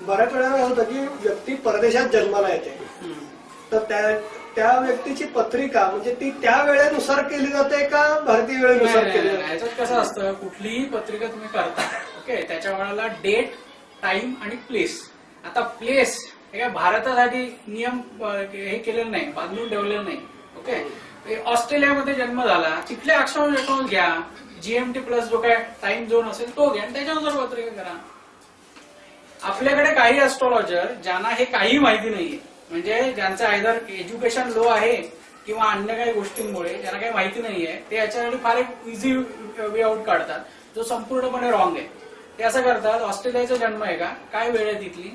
बऱ्याच वेळा होतं की व्यक्ती परदेशात जन्माला येते. तर त्या त्या व्यक्तीची पत्रिका म्हणजे ती त्या वेळेनुसार केली जाते का भारतीय वेळेनुसार केली जाते? याच्यात कसं असतं कुठलीही पत्रिका तुम्ही करता ओके त्याच्या वेळेला डेट टाइम आणि प्लेस आता प्लेस हे काय भारतासाठी नियम हे केलेलं नाही बांधून ठेवलेलं नाही ओके? ऑस्ट्रेलियामध्ये जन्म झाला तिथले अक्षर रेकॉर्ड घ्या जीएमटी प्लस जो काय टाइम झोन असेल तो घ्या आणि त्याच्यानुसार पत्रिका करा. आपल्याकडे काही अस्ट्रॉलॉजर ज्यांना हे काही माहिती नाहीये. म्हणजे ज्यांचं आयदर एज्युकेशन लो आहे किंवा अन्य काही गोष्टींमुळे ज्यांना काही माहिती नाहीये ते याच्यासाठी फार एक इझी वे आउट काढतात. जो संपूर्णपणे रॉंग आहे. ते असं करतात ऑस्ट्रेलियाचा जन्म आहे का? काय वेळ आहे तिथली?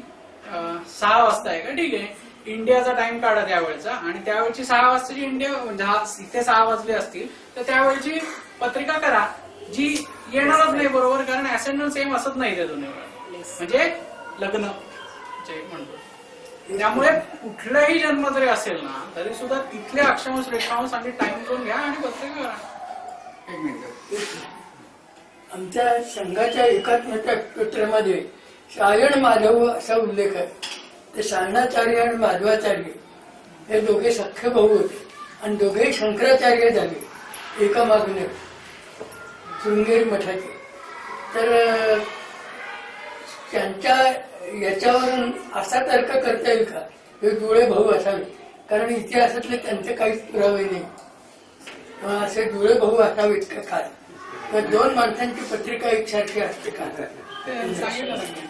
सहा वाजता आहे का? ठीक आहे. इंडियाचा टाइम काढा त्यावेळेचा. आणि त्यावेळची सहा वाजताची इंडिया म्हणजे इथे सहा वाजले असतील तर त्यावेळची पत्रिका करा जी येणारच नाही बरोबर कारण असेंडंट सेम असत नाही त्या दोन्ही वेळा म्हणजे लग्न जे म्हणतो. त्यामुळे कुठलाही जन्म जरी असेल ना तरी सुद्धा तिथले अक्षांश रेखांश आणि टाइम झोन घ्या आणि बसले करा एक मिनिट आमच्या संघाच्या एकात्मच्या सूत्रामध्ये सायण माधव असा उल्लेख आहे. ते सायणाचार्य आणि माधवाचार्य हे दोघे सख्य भाऊ होते आणि दोघेही शंकराचार्य झाले एका मागून शृंगेरी मठाचे. तर त्यांच्या याच्यावरून असा तर्क करता येईल का? हे जुळे भाऊ असावे कारण इतिहासातले त्यांचे काहीच पुरावे नाही. असे जुळे भाऊ असावेत का काय तर दोन माणसांची पत्रिका एकसारखी असते का.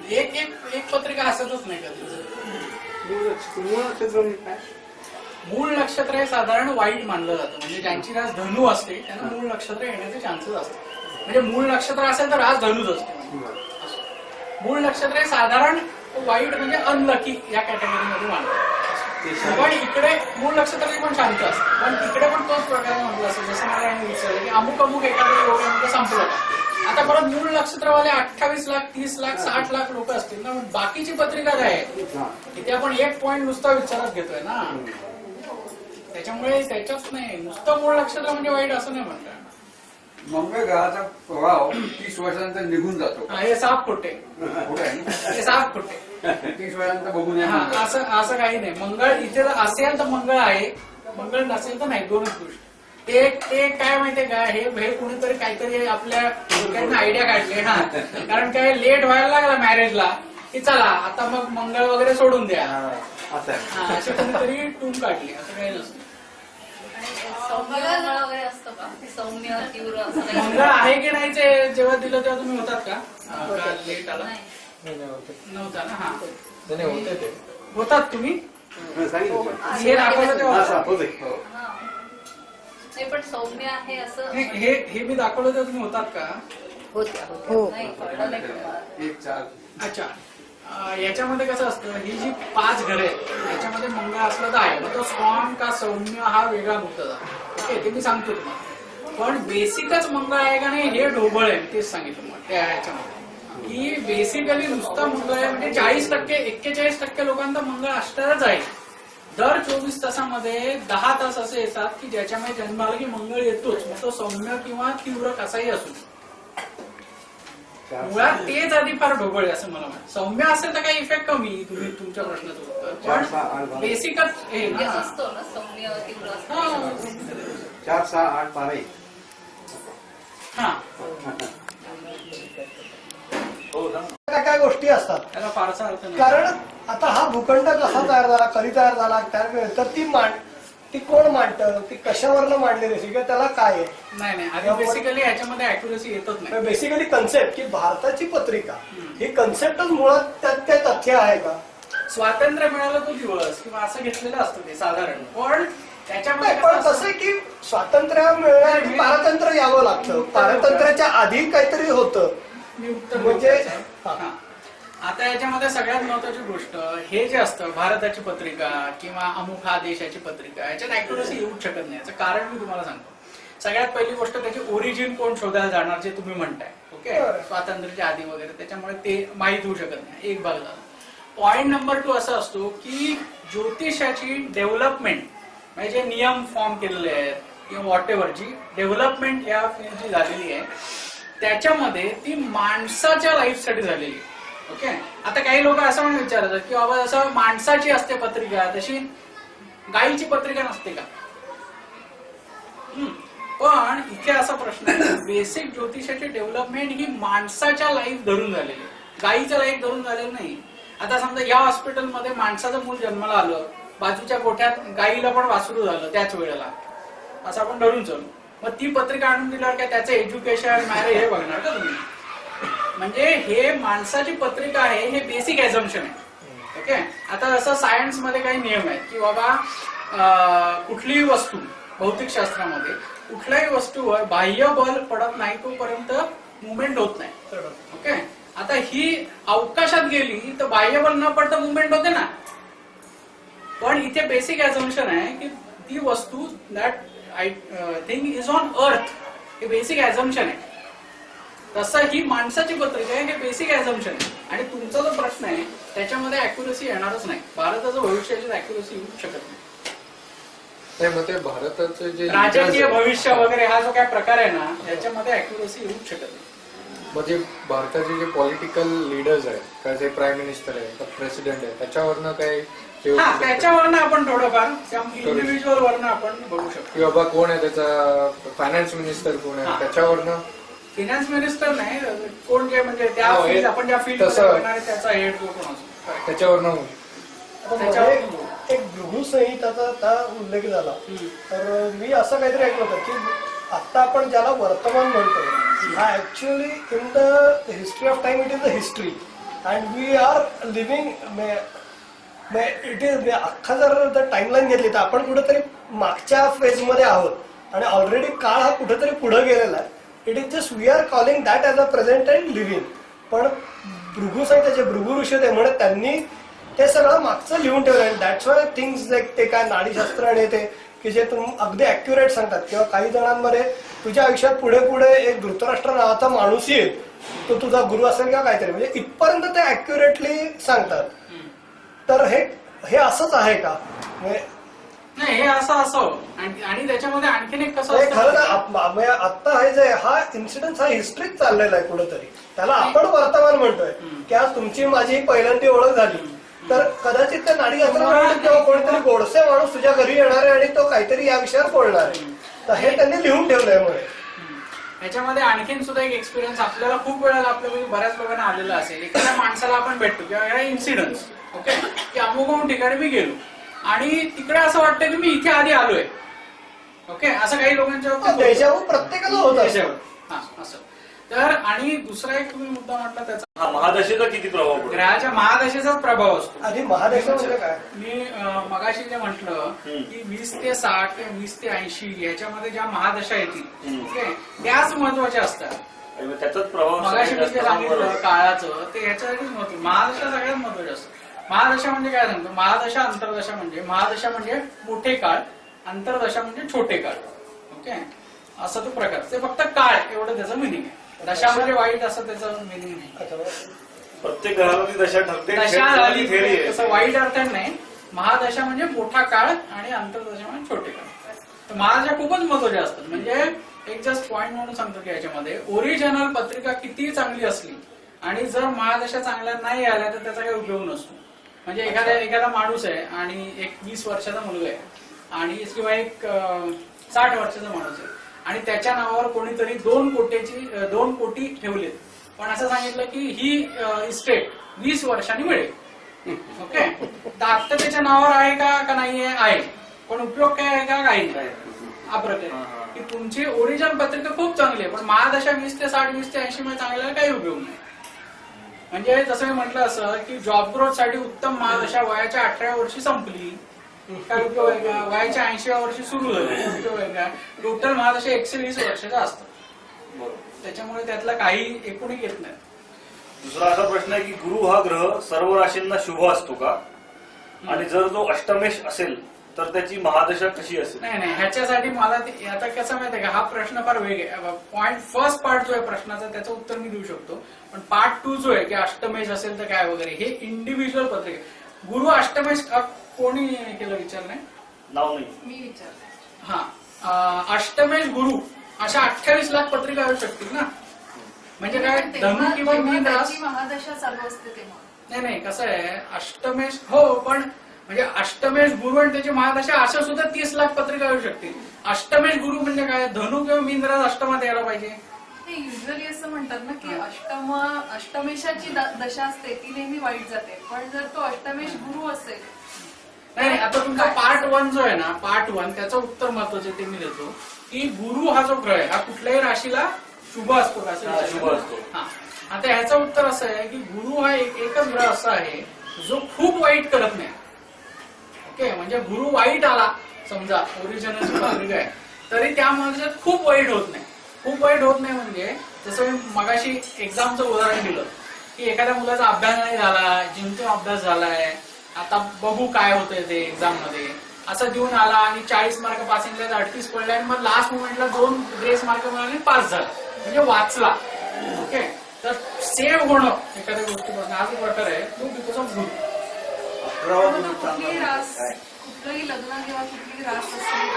एक एक एक पत्रिका असतच नाही कधी मूळ नक्षत्र हे साधारण वाईट मानलं जातं. म्हणजे ज्यांची रास धनु असते त्यांना मूळ नक्षत्र येण्याचे चान्सेस असतात. म्हणजे मूळ नक्षत्र असेल तर रास धनुच असते. मूळ नक्षत्र हे साधारण वाईट म्हणजे अनलकी या कॅटेगरीमध्ये मानलं पण इकडे मूळ नक्षत्र पण शांत असतं. पण तिकडे पण तोच प्रकार म्हटलं असेल जसं मला यांनी विचारलं की अमुक अमुक एखाद्या योगामध्ये संपलं आता परत मूळ नक्षत्रवाले अठ्ठावीस लाख तीस लाख साठ लाख लोक असतील ना बाकीची पत्रिका काय आहे? इथे आपण एक पॉईंट नुसता विचारात घेतोय ना. त्याच्यामुळे त्याच्यात नाही नुसतं मूळ नक्षत्र म्हणजे वाईट असं नाही म्हणलं मंगळ ग्रहाचा प्रभाव तीस वर्षानंतर निघून जातो. हा, हे साप खोटे. कुठे आहे? ना हे साप खोटे. तीस वर्षानंतर बघून या हा, असं असं काही नाही. मंगळ इथे जर असेल तर मंगळ आहे. मंगळ नसेल तर नाही. दोनच गोष्टी. ते ते काय माहितीये का? हे हे कुणीतरी काहीतरी आपल्या डोक्यातनं आयडिया काढले ना कारण काय लेट व्हायला लागला मॅरेजला की चला आता मग मंगळ वगैरे सोडून द्या. असं आहे. हा, अशी कुणीतरी टूम काढली. असं काही नसतं सौम्य मंगळ वगैरे असतं का सौम्य तीव्र असं काही मंगळ आहे की नाही ते जेव्हा दिलं तेव्हा तुम्ही होतात का? हा, का लेट आला. नाही. नव्हता ना हा. नाही होते ते. होतात तुम्ही? हे दाखवलं तेव्हा? हा. नाही पण सौम्य आहे असं हे हे- हे मी दाखवलं तेव्हा तुम्ही होतात का? नाही कळलं नाही. पण. एक चार. अच्छा. अं, याच्यामध्ये कसं असतं ही जी पाच घरे आहेत याच्यामध्ये मंगळ असलं तर आहे. मग तो स्ट्रॉंग का सौम्य हा वेगळा मुद्दा. ओके ते मी सांगतो तुम्हाला. पण बेसिकच मंगळ आहे का नाही हे ढोबळ आहे तेच सांगितलं मग त्या ह्याच्यामध्ये की बेसिकली नुसता मंगळ आहे म्हणजे चाळीस टक्के एक्केचाळीस टक्के लोकांचा मंगळ असणारच आहे दर चोवीस तासामध्ये दहा तास असे येतात की ज्याच्यामध्ये जन्माला की मंगळ येतोच मग तो सौम्य किंवा तीव्र कसाही असू. मुळात तेच आधी फार ढोबळ आहे असं मला वाटतं सौम्य असेल तर काही इफेक्ट कमी तुम्ही तुमच्या प्रश्नाचं उत्तर. पण बेसिकच हे ना असतो ना सौम्य तीव्र असतो. चार सहा आठ बारा काय काय गोष्टी असतात. त्याला फारसा अर्थ नाही. कारण आता हा भूखंड कसा तयार झाला कधी तयार झाला तर ती मांड ती कोण मांडतं ती कशावरनं मांडलेली असते किंवा त्याला काय आहे? नाही नाही. बेसिकली ह्याच्यामध्ये अॅक्युरेसी येतच नाही. बेसिकली कन्सेप्ट की भारताची पत्रिका ही कन्सेप्टच मुळात त्यात ते तथ्य आहे का? स्वातंत्र्य मिळालं तो दिवस किंवा असं घेतलेलं असतं ते साधारण. पण त्याच्यामध्ये नाही, पण कसं आहे की स्वातंत्र्य मिळण्यासाठी पारतंत्र्य यावं लागतं. पारतंत्र्याच्या आधी काहीतरी होतं. मी उत्तर म्हणजे- त्याचं. हा. आता याच्यामध्ये सगळ्यात महत्वाची गोष्ट हे जे असतं भारताची पत्रिका किंवा अमुक हा देशाची पत्रिका याच्यात अॅक्युरेसी येऊच शकत नाही. याचं कारण मी तुम्हाला सांगतो. सगळ्यात पहिली गोष्ट त्याची ओरिजिन कोण शोधायला जाणार जे तुम्ही म्हणताय. ओके? बरं. स्वातंत्र्याच्या आधी वगैरे. त्याच्यामुळे ते माहीत होऊ शकत नाही. एक भाग झाला पॉइंट नंबर टू असा असतो की ज्योतिषाची डेव्हलपमेंट म्हणजे जे नियम फॉर्म केलेले आहेत किंवा व्हॉट एव्हर जी डेव्हलपमेंट या फील्डची झालेली आहे त्याच्यामध्ये ती माणसाच्या लाईफसाठी झालेली ओके आता काही लोक असं म्हणून विचारतात की बाबा जसं माणसाची असते पत्रिका तशी गायीची पत्रिका नसते का? हम्म. पण इथे असा प्रश्न आहे. बेसिक ज्योतिषाची डेव्हलपमेंट ही माणसाच्या लाईफ धरून झालेली आहे. गायीचं लाईफ धरून झालेलं नाही. आता समजा या हॉस्पिटलमध्ये माणसाचं मूल जन्माला आलं. बाजूच्या गोठ्यात गायीला पण वासरू झालं त्याच वेळेला. असं आपण धरून चालू. मग ती पत्रिका आणून दिल्यावर काय त्याचं एज्युकेशन मॅरेज हे बघणार का तुम्ही? म्हणजे हे माणसाची पत्रिका आहे हे बेसिक ऍझम्पशन आहे. ओके आता असं सायन्समध्ये काही नियम आहेत की बाबा कुठलीही वस्तू भौतिक शास्त्रामध्ये कुठल्याही वस्तूवर बाह्य बल पडत नाही तोपर्यंत मुवमेंट होत नाही. ओके आता ही अवकाशात गेली तर बाह्य बल न पडता मुवमेंट होते ना. पण इथे बेसिक ऍझम्पशन आहे की ती वस्तू that I think is on earth हे बेसिक ऍझम्पशन आहे. तसं ही माणसाची पत्रिका आहे हे बेसिक ऍझम्पशन आहे. आणि तुमचा जो प्रश्न आहे त्याच्यामध्ये अॅक्युरसी येणारच नाही. भारताचं भविष्याची अॅक्युरसी येऊ शकत नाही. भारताचे जे राजकीय भविष्य वगैरे हा जो काय प्रकार आहे ना याच्यामध्ये अॅक्युरसी येऊ शकत नाही. मग जे भारताचे जे पॉलिटिकल लिडर्स आहेत का जे प्राईम मिनिस्टर आहे का प्रेसिडेंट आहे त्याच्यावरनं काय हा त्याच्यावरनं आपण थोडंफार इंडिव्हिज्युअल वरनं आपण बघू शकतो. की बाबा कोण आहे त्याचा फायनान्स मिनिस्टर कोण हा. आहे त्याच्यावरनं? फिनान्स मिनिस्टर नाही कोण जे म्हणजे त्या हो, हे आपण ज्या फील्ड त्याचा हेड कोण असतो? त्याच्यावरनं एक भृगु संहिताचा त्या उल्लेख झाला. तर मी असं काहीतरी ऐकलं होतं की आता आपण ज्याला वर्तमान म्हणतो हा actually in the history of time it is the history and we are living it is अख्खा जर टाइमलाईन घेतली तर आपण कुठेतरी मागच्या फेजमध्ये आहोत. आणि ऑलरेडी काळ हा कुठेतरी पुढे गेलेला आहे. It is just we are calling that as a present and living पण भृगु त्याचे भृगु ऋषी ते म्हणून त्यांनी ते सगळं मागचं लिहून ठेवलं आणि दॅट्स वाय थिंग्स लाईक ते काय नाडीशास्त्र आणि ते की जे तुम अगदी अॅक्युरेट सांगतात. किंवा काही जणांमध्ये तुझ्या आयुष्यात पुढे पुढे एक धृतराष्ट्र नावाचा माणूस येईल तो तुझा गुरु असेल किंवा काहीतरी? म्हणजे इथपर्यंत ते अॅक्युरेटली सांगतात. तर हे हे असंच आहे का? म्हणजे नाही हे असं असावं आणि त्याच्यामध्ये आणखीन एक कसं खरं असतं आप- म्हणजे आता हे जे हा इन्सिडेंट हा हिस्ट्रीत चाललेला आहे कुठेतरी. त्याला आपण वर्तमान म्हणतोय की आज तुमची माझी पहिल्यांदी ओळख झाली. तर कदाचित त्या नाडी यात्रा किंवा कोणीतरी गोडसे माणूस तुझ्या घरी येणार आहे आणि तो काहीतरी या विषयावर बोलणार आहे. तर हे त्यांनी लिहून ठेवलंय मुळे याच्यामध्ये आणखीन सुद्धा एक एक्सपिरियन्स आपल्याला खूप वेळेला आपल्याकडे बऱ्याच लोकांना आलेला असेल. एखाद्या माणसाला आपण भेटतो किंवा इन्सिडन्स ओके की अमुक ठिकाणी मी गेलो. आणि तिकडे असं वाटतं की मी इथे आधी आलोय. ओके असं काही लोकांच्या प्रत्येकाला होत. हा असं. तर आणि दुसरा एक तुम्ही मुद्दा म्हटला त्याचा. हा महादशेचा किती प्रभाव पडतो? ग्रहाच्या महादशेचाच प्रभाव असतो. आधी महादेश म्हणजे काय? मी अं, मगाशी जे म्हटलं हम्म. की वीस ते साठ वीस ते ऐंशी याच्यामध्ये ज्या महादशा येतील हम्म. ओके त्याच महत्त्वाच्या असतात. आणि मग त्याचाच प्रभाव मगाशी मी सगळ्यात जे जास्त सांगितलं बरोबर. काळाचं ते ह्याच्यासाठीच महत्त्व महादशा सगळ्यात महत्वाची असतं. महादशा म्हणजे काय सांगतो? महादशा अंतर्दशा म्हणजे महादशा म्हणजे मोठे काळ अंतर्दशा म्हणजे छोटे काळ. ओके? असं तो प्रकार. ते फक्त काळ एवढं त्याचं मिनिंग आहे. दशा म्हणजे वाईट असं त्याचं मिनिंग नाही. प्रत्येक ग्रहाला ती दशा ठरते दशा झाली आहे. तसं वाईट अर्थात नाही. महादशा म्हणजे मोठा काळ आणि अंतर्दशा म्हणजे छोटे काळ. तर महादशा खूपच महत्त्वाच्या असतात. म्हणजे एक जस्ट पॉईंट म्हणून सांगतो की याच्यामध्ये ओरिजिनल पत्रिका किती चांगली असली आणि जर महादशा चांगल्या नाही आल्या तर त्याचा काही उपयोग नसतो. म्हणजे एखाद्या एखादा माणूस आहे आणि एक वीस वर्षाचा मुलगा आहे आणि किंवा एक साठ वर्षाचा माणूस आहे. आणि त्याच्या नावावर कोणीतरी दोन कोटीची दोन कोटी ठेवलेत. पण असं सांगितलं की ही इस्टेट वीस वर्षांनी मिळेल. ओके? तर आता त्याच्या नावावर आहे का का नाहीये आहे? पण उपयोग काय आहे का? काही नाही. की तुमची ओरिजिनल पत्रिका खूप चांगली आहे पण महादशा वीस ते साठ वीस ते ऐंशी मध्ये चांगल्याला काही उपयोग नाही. म्हणजे जसं मी म्हटलं असं की जॉब ग्रोथसाठी उत्तम महादशा वयाच्या अठराव्या वर्षी संपली. वयाच्या ऐंशीव्या वर्षी सुरू झाली. टोटल महादशा एकशे वीस वर्षाचा असतात. बरोबर. त्याच्यामुळे त्यातला काही एकूणही येत नाही. दुसरा असा प्रश्न आहे की गुरु हा ग्रह सर्व राशींना शुभ असतो का? आणि जर तो अष्टमेश असेल तर त्याची महादशा कशी असेल? नाही नाही. ह्याच्यासाठी मला ते- आता कसं माहितीये का? हा प्रश्न फार वेग आहे पॉइंट फर्स्ट पार्ट जो आहे प्रश्नाचा त्याचं उत्तर मी देऊ शकतो. पण पार्ट टू जो आहे की अष्टमेश असेल तर काय वगैरे हे इंडिव्हिज्युअल पत्रिका गुरु अष्टमेश कोणी केलं विचार नाही नाव नाही. मी विचारते. हा. अष्टमेश गुरु अशा अठ्ठावीस लाख पत्रिका येऊ शकतील ना? म्हणजे काय तेव्हा धनु किंवा रास त्याची महादशा चालू असते तेव्हा. नाही नाही कसं आहे अष्टमेश हो पण म्हणजे अष्टमेश गुरु आणि त्याची महादशा अशा सुद्धा तीस लाख पत्रिका येऊ शकतील. अष्टमेश गुरु म्हणजे काय? धनु किंवा मीन रास अष्टमात यायला पाहिजे. ते युजली असं म्हणतात ना की अष्टम अष्टमेशाची द- दशा असते ती नेहमी वाईट जाते. पण जर तो अष्टमेश गुरु असेल नाही नाही, आता तुमचा पार्ट वन जो आहे ना पार्ट वन त्याचं उत्तर महत्वाचं ते मी देतो की गुरु हा जो ग्रह आहे हा कुठल्याही राशीला शुभ असतो. शुभ असतो. हा. आता ह्याचं उत्तर असं आहे की गुरु हा एक एकच ग्रह असा आहे जो खूप वाईट करत नाही. ओके? म्हणजे गुरु वाईट आला समजा ओरिजिनल आहे तरी त्यामध्ये खूप वाईट होत नाही. खूप वाईट होत नाही म्हणजे जसं मी मगाशी एक्झामचं उदाहरण दिलं की एखाद्या मुलाचा अभ्यास नाही झाला जिंकून अभ्यास झालाय आता बघू काय होतंय ते एक्झाममध्ये. असं देऊन आला आणि चाळीस मार्क पासिंगला अडतीस पडले आणि मग लास्ट मोमेंटला दोन ग्रेस मार्क मिळाले पास झाला. म्हणजे वाचला. ओके तर सेव्ह होणं एखाद्या गोष्टीपासून. हा जो प्रकार आहे. तो बिकॉज ऑफ गुरु. कुठलीही रास लग्न किंवा कुठलीही रास असली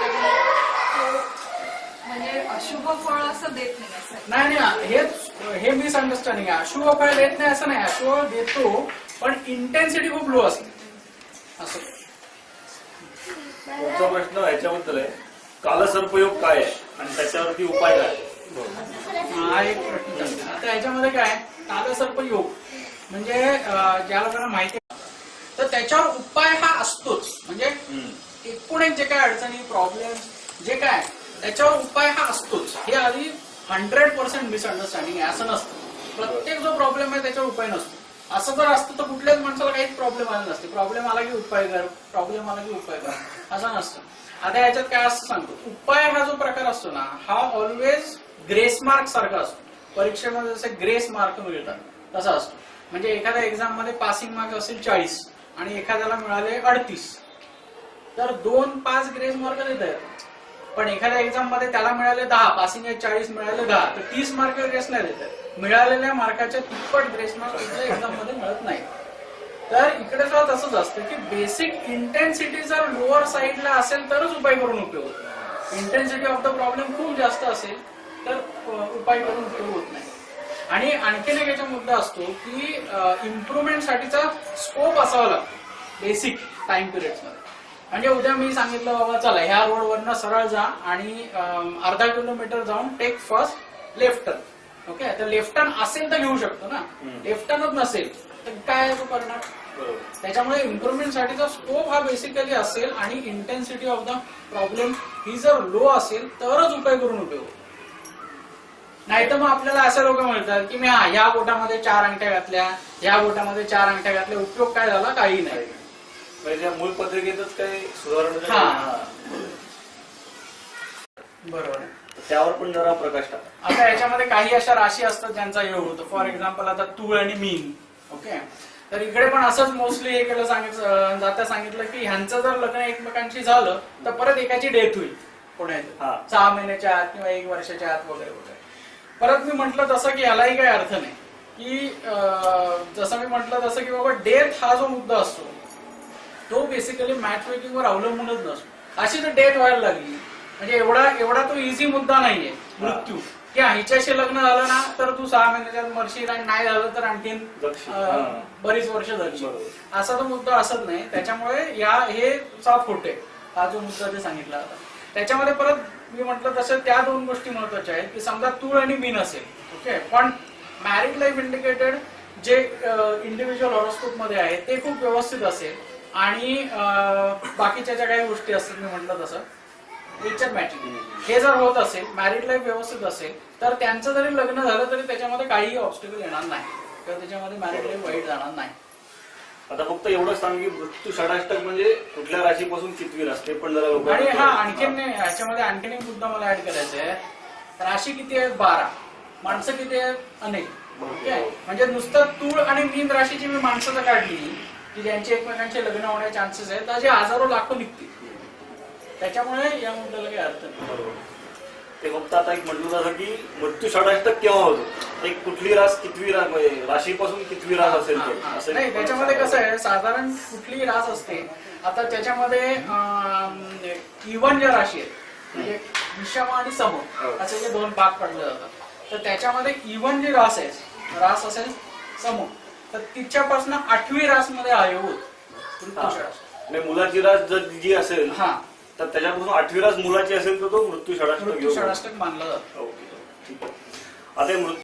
म्हणजे अशुभ फळ असं देत नाही. नाही नाही हेच हे मिसअंडरस्टँडिंग आहे. अशुभ फळ देत नाही असं नाही. अशुभ देतो पण इंटेन्सिटी खूप लो असते. असं पुढचा प्रश्न याच्याबद्दल आहे. कालसर्पयोग काय आहे? आणि त्याच्यावरती उपाय काय? हा एक प्रश्न. आता याच्यामध्ये काय कालसर्प योग म्हणजे अं, ज्या लोकांना माहिती तर त्याच्यावर उपाय हा असतोच. म्हणजे हम्म. एकूण एक जे काय अडचणी प्रॉब्लेम जे काय त्याच्यावर उपाय हा असतोच. हे आधी हंड्रेड पर्सेंट मिसअंडरस्टँडिंग आहे असं नसतं. प्रत्येक जो प्रॉब्लेम आहे त्याच्यावर उपाय नसतो. असं जर असतं तर कुठल्याच माणसाला काहीच प्रॉब्लेम आला नसते. प्रॉब्लेम आला की उपाय कर प्रॉब्लेम आला की उपाय कर. असं नसतं. आता याच्यात काय असं सांगतो. उपाय हा जो प्रकार असतो ना हा ऑलवेज ग्रेस मार्क सारखा असतो. परीक्षेमध्ये जसे ग्रेस मार्क मिळतात तसा असतो. म्हणजे एखाद्या एक्झाममध्ये पासिंग मार्क असेल चाळीस आणि एखाद्याला मिळाले अडतीस. तर दोन पाच ग्रेस मार्क देत आहेत पण एखाद्या एक्झाममध्ये त्याला मिळाले दहा पासिंग आहे चाळीस मिळाले दहा तर तीस मार्क ग्रेस नाही मिळालेल्या मार्काच्या तिप्पट ग्रेस मार्क एक्झाममध्ये मिळत नाही. तर इकडे सुद्धा तसंच असतं की बेसिक इंटेन्सिटी जर लोअर साईडला असेल तरच उपाय करून उपयोग होतो. इंटेन्सिटी ऑफ द प्रॉब्लेम खूप जास्त असेल तर उपाय करून उपयोग होत नाही. आणि आणखीन एक याचा मुद्दा असतो की इम्प्रुव्हमेंट साठीचा स्कोप असावा लागतो. बेसिक टाइम पिरियड्समध्ये म्हणजे उद्या मी सांगितलं बाबा चला ह्या रोडवरनं सरळ जा आणि अर्धा किलोमीटर जाऊन take first left turn okay तर लेफ्ट टर्न असेल तर घेऊ शकतो ना? लेफ्ट टर्नच नसेल तर काय तो करणार. त्याच्यामुळे इम्प्रुव्हमेंट साठीचा स्कोप हा बेसिकली असेल आणि इंटेन्सिटी ऑफ द प्रॉब्लेम ही जर लो असेल तरच उपाय करून उपयोग होतो. नाही तर मग आपल्याला असे लोक म्हणतात की मी हा या बोटामध्ये चार अंगठ्या घातल्या या बोटामध्ये चार अंगठ्या घातल्या उपयोग काय झाला? काही नाही. म्हणजे त्या मूळ पत्रिकेतच काही सुधारणा हा. हा. बरोबर. त्यावर पण जरा प्रकाश टाका. आता याच्यामध्ये काही अशा राशी असतात ज्यांचा योग होतो. फॉर एक्झाम्पल आता तूळ आणि मीन ओके तर इकडे पण असंच मोस्टली हे केलं सांगितलं जाता सांगितलं की ह्यांचं जर लग्न एकमेकांशी झालं तर परत एकाची डेथ होईल. हा. सहा महिन्याच्या आत किंवा एक वर्षाच्या आत वगैरे वगैरे. परत मी म्हटलं तसं की यालाही काही अर्थ नाही. की अं, जसं मी म्हटलं तसं की बाबा डेथ हा जो मुद्दा असतो तो बेसिकली मॅच मेकिंग वर अवलंबूनच नसतो. अशी तर डेथ व्हायला लागली. म्हणजे एवढा एवढा तो इझी मुद्दा नाहीये. मृत्यू. की हिच्याशी लग्न झालं ना तर तू सहा महिन्याच्यात मरशील आणि नाही झालं तर आणखीन. बरीच वर्ष जगशील. बरोबर. असा तो मुद्दा असत नाही. त्याच्यामुळे या हे साफ खोटे हा जो मुद्दा ते सांगितला होता. त्याच्यामध्ये परत मी म्हटलं तसं त्या दोन गोष्टी महत्त्वाच्या आहेत की समजा तूळ आणि मीन असेल ओके? पण मॅरिड लाईफ इंडिकेटेड जे इंडिव्हिज्युअल हॉरोस्कोपमध्ये आहे ते खूप व्यवस्थित असेल. आणि बाकीच्या ज्या काही गोष्टी असतील मी म्हटलं तसं नेचर मॅचिंग हे जर होत असेल मॅरिड लाईफ व्यवस्थित असेल तर त्यांचं जरी लग्न झालं तरी त्याच्यामध्ये काहीही ऑब्स्टिकल येणार नाही. किंवा त्याच्यामध्ये मॅरिड लाईफ वाईट जाणार नाही. आता फक्त एवढंच सांग की मृत्यू षडाष्टक म्हणजे कुठल्या राशीपासून कितवीर असते पण जरा लोक आणि हा आणखीन नाही, ह्याच्यामध्ये आणखीन एक मुद्दा मला ऍड करायचा आहे. राशी किती आहेत बारा. माणसं किती आहेत अनेक. म्हणजे नुसतं तूळ आणि मीन राशीची मी माणसं जर काढली. की ज्यांचे एकमेकांचे लग्न होण्याचे चान्सेस आहेत असे हजारो लाखो निघतील. त्याच्यामुळे या मुद्द्याला काही अर्थ नाही. बरोबर. ते फक्त आता एक म्हटलं जातं की मृत्यू षडाष्टक केव्हा होतो. एक कुठली रास कितवी रास म्हणजे राशीपासून कितवी रास असेल तो. असं नाही त्याच्यामध्ये कसं आहे साधारण कुठलीही रास असते आता त्याच्यामध्ये इवन ज्या राशी आहेत म्हणजे विषम आणि सम हो. असे जे दोन भाग पडले जातात. तर त्याच्यामध्ये इवन जी रास आहे रास असेल समूह तर तिच्यापासून आठवी रास. मध्ये म्हणजे मुलाची रास जर जी असेल हा. तर त्याच्यापासून आठवी रास मुलाची असेल तर तो मृत्यू षडाष्टक घेऊ मृत्यूषडाष्टक मानला जातो. ओके ठीक आहे. आता हे मृत्यू